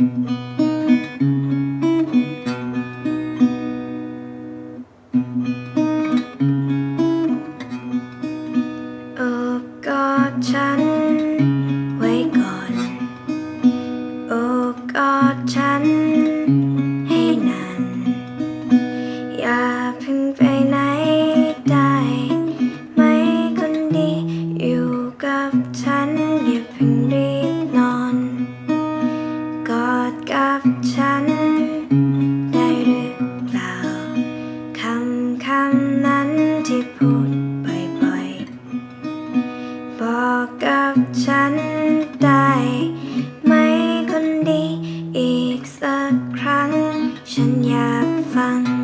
อบกอดฉัน ไว้ก่อน โอบกอดฉัน ให้นาน อย่าเพิ่งไปไหนได้ไหมคนดีอยู่กับฉัน กับฉัน ได้หรือเปล่าคำคำนั้นที่พูดบ่อยๆ บอกกับฉันได้ไหมคนดีอีกสักครั้ง ฉันอยากฟัง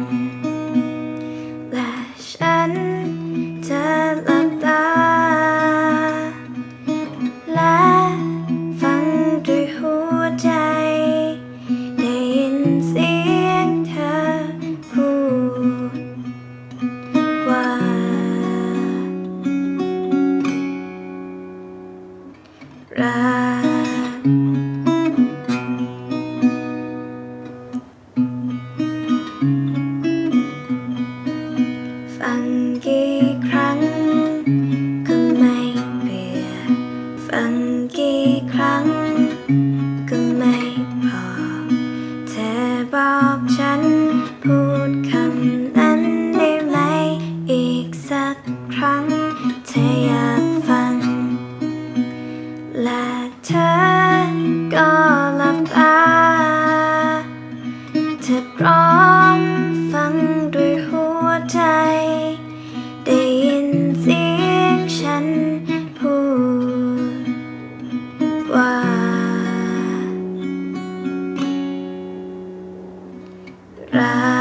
ฟังกี่ครั้ง ก็ไม่เบื่อฟังกี่ครั้ง ก็ไม่พอ เธอบอกฉัน พูดคำนั้นได้ไหม อีกสักครั้ง เธออยาก เธอก็หลับตาเธอพร้อมฟังด้วยหัวใจ ได้ยินเสียงฉันพูด ว่า รัก